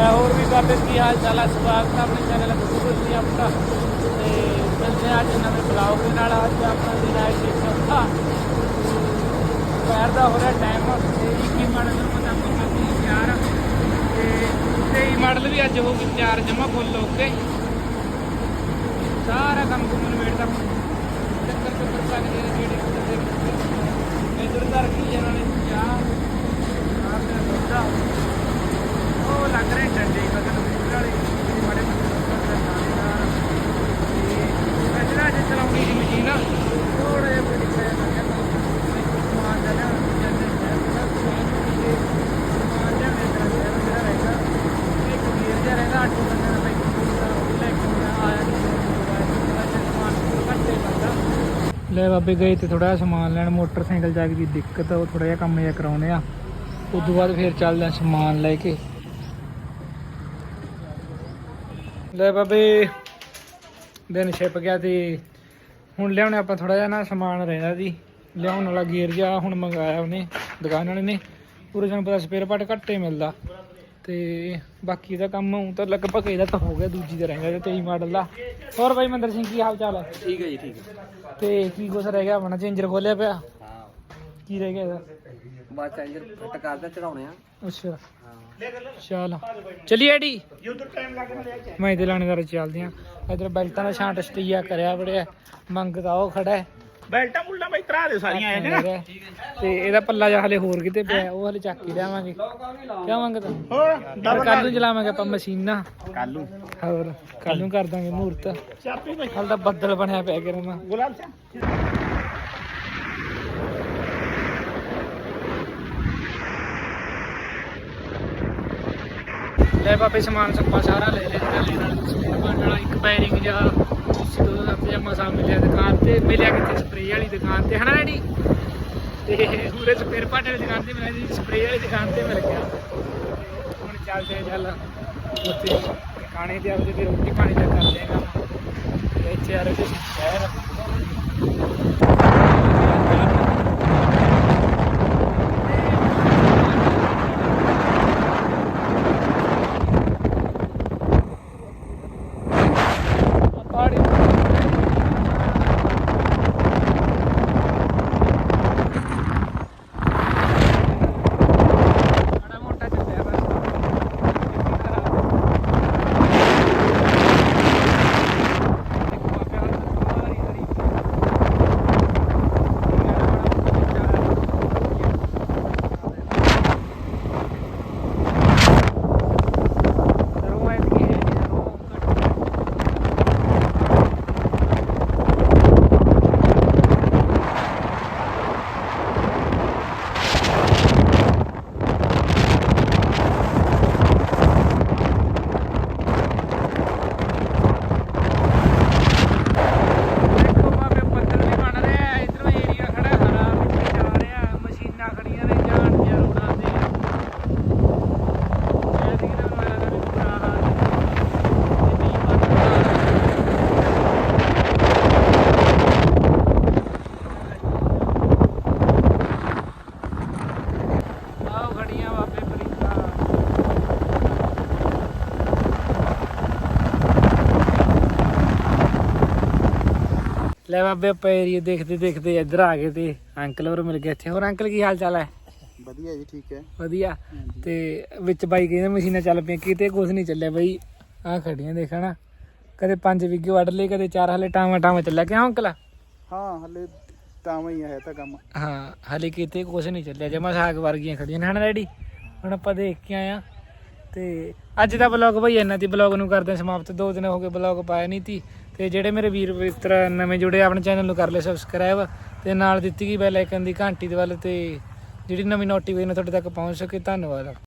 ਲੈ ਹੋਰ ਵੀ ਕਰਦੇ ਕੀ ਹਾਲ ਚਾਲ ਹੈ? ਸਵਾਗਤ ਹੈ ਆਪਣੇ ਚੈਨਲ ਗੁੱਗੂ ਜੀ ਆਪਣਾ। ਤੇ ਮਿਲਦੇ ਆ ਅੱਜ ਨਵੇਂ ਬਲੌਗ ਦੇ ਨਾਲ। ਅੱਜ ਆਪਣਾ ਦਿਨ ਹੈ ਜੀ ਚੌਥਾ। ਦੁਪਹਿਰ ਦਾ ਹੋ ਰਿਹਾ ਟਾਈਮ ਤੇ 21 ਮਾਡਲ ਨੂੰ ਪਤਾ ਨਹੀਂ ਕਰਦੀ ਯਾਰ ਤੇ 23 ਮਾਡਲ ਵੀ ਅੱਜ ਹੋ ਗਈ ਤਿਆਰ, ਜਮਾ ਫੁੱਲ ਹੋ ਕੇ। ਸਾਰਾ ਕੰਮ ਕੁਮ ਨਵੇੜਦਾ ਚੱਕਰ ਚੱਕਰ ਲੱਗ ਕੇ ਜਿਹੜੇ ਜਿਹੜੇ ਕਿਤੇ ਇਧਰ ਦਾ ਰੱਖੀ ਇਹਨਾਂ ਨੇ ਚਾਹ ਆਹ ਤੇ ਦੁੱਧਾ ਉਹ ਲੱਗ ਰਹੇ ਡੰਡੇ ਮਤਲਬ ਬੂਟ ਵਾਲੇ ਜਿਹੜੇ ਬੜੇ ਥਾਣੇਦਾਰ ਤੇ ਅਜਰਾ ਜੇ ਚਲਾਉਣੀ ਦੀ ਮਸ਼ੀਨ ਆ ਥੋੜਾ ਜਿਹਾ ਕੋਈ ਦਿੱਕਤ ਲੱਗ ਗਿਆ ਤਾਂ ਸਮਾਨ ਦਾ ਲਿਆਉਣ ਦੀ ਜਾਂਦੇ ਸ਼ਹਿਰ ਦਾ ਸਮਾਨ ਲਿਆਉਣੇ ਦਾ ਸ਼ਹਿਰ ਜਿਹੜਾ ਰਹੇਗਾ ਇੱਕ ਵੀਰ ਜਿਹਾ ਰਹਿੰਦਾ ਆਟੋ ਬੰਦੇ ਦਾ ਬਾਈਕ ਦਾ ਉਹ ਲੈ ਕੇ ਆਇਆ ਆਇਆ ਨਹੀਂ ਸਮਾਨ ਘੱਟੇ ਕਰਦਾ ਲੈ ਬਾਬੇ ਗਏ ਤੇ ਥੋੜਾ ਸਮਾਨ ਲੈਣ ਮੋਟਰਸਾਈਕਲ ਜਾ ਕੇ ਦੀ ਦਿੱਕਤ ਆ, ਉਹ ਥੋੜਾ ਜਿਹਾ ਕੰਮ ਜਿਹਾ ਕਰਾਉਣੇ ਆ। ਉਸ ਤੋਂ ਬਾਅਦ ਫਿਰ ਚੱਲਦੇ ਆ ਸਮਾਨ ਲੈ ਕੇ। ਲੈ ਬਾਬੇ ਦਿਨ ਛਿਪ ਗਿਆ ਤੇ ਹੁਣ ਲਿਆਉਣੇ ਆਪਾਂ ਥੋੜਾ ਜਿਹਾ ਨਾ ਸਮਾਨ ਰਹਿੰਦਾ ਸੀ ਲਿਆਉਣ ਵਾਲਾ ਗੇਅਰ ਜਿਹਾ ਹੁਣ ਮੰਗਾਇਆ ਉਹਨੇ ਦੁਕਾਨ ਵਾਲੇ ਨੇ। ਪੂਰੇ ਜਨ ਪਤਾ ਸਪੇਅਰ ਪਾਰਟ ਘੱਟੇ ਮਿਲਦਾ। ਤੇ ਬਾਕੀ ਦਾ ਕੰਮ ਹੁਣ ਤਾਂ ਲਗਭਗ ਇਹਦਾ ਤਾਂ ਹੋ ਗਿਆ ਦੂਜੀ ਦਾ ਰਹਿ ਗਿਆ ਤੇ 23 ਮਾਡਲ ਦਾ। ਹੋਰ ਬਾਈ ਮੰਦਰ ਸਿੰਘ ਕੀ ਹਾਲ ਚਾਲ ਹੈ? ਠੀਕ ਹੈ ਜੀ ਠੀਕ ਹੈ। ਤੇ ਕੀ ਕੁਛ ਰਹਿ ਗਿਆ ਆਪਣਾ ਚੇਂਜਰ ਖੋਲਿਆ ਪਿਆ? ਹਾਂ। ਕੀ ਰਹਿ ਗਿਆ ਇਹਦਾ? ਬਾਅਦ ਚਾਂਜਰ ਫਿੱਟ ਕਰਦਾ ਚੜਾਉਣੇ ਆ। ਅੱਛਾ। ਹਾਂ। ਚਲ। ਚਲਿਏ ਡੀ ਮੈਂ ਤੇ ਲਾਣੇਦਾਰ ਚੱਲਦੇ ਆ। ਇਧਰ ਬੈਲਟਾਂ ਦਾ ਛਾਂਟ ਸਟੀਆ ਕਰਿਆ ਬੜਿਆ ਮੰਗਦਾ ਉਹ ਖੜਾ ਹੈ। ਬੈਲਟਾਂ ਬੁਲਟਾਂ ਬਈ ਤਰਾ ਦੇ ਸਾਰੀਆਂ ਇਹ ਨਾ ਤੇ ਇਹਦਾ ਪੱਲਾ ਜਿਹਾ ਹਲੇ ਹੋਰ ਕਿਤੇ ਪਿਆ ਉਹ ਹਲੇ ਚੱਕ ਕੇ ਲਿਆਵਾਂਗੇ। ਕਿਆ ਮੰਗਦਾ ਹੋਰ ਕੱਲ ਨੂੰ ਚਲਾਵਾਂਗੇ ਆਪਾਂ ਮਸ਼ੀਨਾਂ। ਕੱਲੂ ਹੋਰ ਕੱਲ ਨੂੰ ਕਰ ਦਾਂਗੇ ਮਹੂਰਤ ਚਾਪੀ ਬਈ। ਹਾਲ ਤਾਂ ਬੱਦਲ ਬਣਿਆ ਪਿਆ ਕਿਰਮਾ ਗੁਲਾਬ ਸਿੰਘ ਲੈ ਬਾਬੇ ਸਮਾਨ ਸੱਪਾ ਸਾਰਾ ਲੈ ਪਾਉਣ ਵਾਲਾ ਇੱਕ ਬੈਰਿੰਗ ਜਾਂ ਸੀ ਦੋ ਦਾ ਪਜਾਮਾ ਮਸਾ ਮਿਲਿਆ ਦੁਕਾਨ ਤੇ, ਮਿਲਿਆ ਕਿੱਥੇ? ਸਪਰੇਅ ਵਾਲੀ ਦੁਕਾਨ ਤੇ, ਹਨਾ ਰੈਡੀ ਤੇ ਪੂਰੇ ਸਪੇਅਰ ਪਾਰਟ ਵਾਲੀ ਦੁਕਾਨ ਤੇ ਮਿਲਿਆ ਜੀ ਸਪਰੇਅ ਵਾਲੀ ਦੁਕਾਨ ਤੇ ਮਿਲ ਗਿਆ। ਹੁਣ ਚੱਲਦੇ ਆ ਚੱਲ, ਉੱਥੇ ਖਾਣੇ ਤੇ ਆਪਦੇ ਫਿਰ ਰੋਟੀ ਪਾਣੀ ਦਾ ਕਰਦੇ ਆ ਕੰਮ। ਇੱਥੇ ਆ ਰਹੇ ਸ਼ਹਿਰ ਪਹਾੜੀ ਬੜਾ ਮੋਟਾ ਚੱਲਿਆ ਬਸ ਦੇਖੋ ਬਾਬੇ ਬੱਦਲ ਵੀ ਬਣ ਰਿਹਾ ਇਧਰੋਂ ਏਰੀਆ ਖੜਾ ਹਰਾ ਵਿੱਚ ਜਾ ਰਿਹਾ ਮਸ਼ੀਨਾਂ ਖੜੀਆਂ ਨੇ ਜਾਣ ਦੀਆਂ ਰੋਡਾਂ ਤੇ ਇਹ ਦੇਖਦੇ ਹੋ ਮੇਰਾ ਤਾਂ ਬੁਰਾ ਹਾਲ ਹੈ ਤੇ ਨਹੀਂ ਪਤਾ ਆਓ ਖੜੀਆਂ ਬਾਬੇ ਪ੍ਰੀਤਾ ਲੈ ਬਾਬੇ ਆਪਾਂ ਏਰੀਆ ਦੇਖਦੇ ਦੇਖਦੇ ਇੱਧਰ ਆ ਗਏ ਤੇ ਅੰਕਲ ਹੋਰ ਮਿਲ ਗਏ ਇੱਥੇ। ਹੋਰ ਅੰਕਲ ਕੀ ਹਾਲ ਚਾਲ ਹੈ? ਵਧੀਆ ਜੀ ਠੀਕ ਹੈ। ਵਧੀਆ। ਤੇ ਵਿੱਚ ਬਾਈ ਕਹਿੰਦੇ ਮਸ਼ੀਨਾਂ ਚੱਲ ਪਈਆਂ ਕਿਤੇ ਕੁਝ ਨਹੀਂ ਚੱਲਿਆ ਬਈ। ਆ ਖੜੀਆਂ ਦੇਖਣਾ ਕਦੇ 5 ਵਿਗੇ ਵੱਢ ਲਏ ਕਦੇ 4 ਹਲੇ ਟਾਵਾ ਟਾਵਾ ਚੱਲਿਆ। ਕਿਉਂ ਅੰਕਲ ਹਾਂ ਹਲੇ ਤਾਵਾਂ ਹੀ ਹੈ ਤਾਂ ਕੰਮ। ਹਾਂ ਹਲੇ ਕਿਤੇ ਕੁਝ ਨਹੀਂ ਚੱਲਿਆ। ਜਮਾ ਸਾਗ ਵਰਗੀਆਂ ਖੜੀਆਂ ਨੇ ਹਨਾ ਡੈਡੀ? ਹੁਣ ਆਪਾਂ ਦੇਖ ਕੇ ਆਇਆ ਤੇ ਅੱਜ ਦਾ ਬਲੌਗ ਬਈ ਇਹਨਾਂ ਦੀ ਬਲੌਗ ਨੂੰ ਕਰਦੇ ਸਮਾਪਤ। ਦੋ ਦਿਨ ਹੋ ਗਏ ਬਲੌਗ ਪਾਇਆ ਨਹੀਂ ਤੀ। ਤੇ ਜਿਹੜੇ ਮੇਰੇ ਵੀਰ ਮਿੱਤਰ ਨਵੇਂ ਜੁੜੇ ਆਪਣੇ ਚੈਨਲ ਨੂੰ ਕਰ ਲੈ ਸਬਸਕ੍ਰਾਈਬ ਤੇ ਨਾਲ ਦਿੱਤੀ ਗਈ ਬੈਲ ਆਈਕਨ ਦੀ ਘੰਟੀ ਦੇ ਵੱਲ ਤੇ ਜਿਹੜੀ ਨਵੀਂ ਨੋਟੀਫਿਕੇਸ਼ਨ ਤੁਹਾਡੇ ਤੱਕ ਪਹੁੰਚ ਸਕੇ। ਧੰਨਵਾਦ।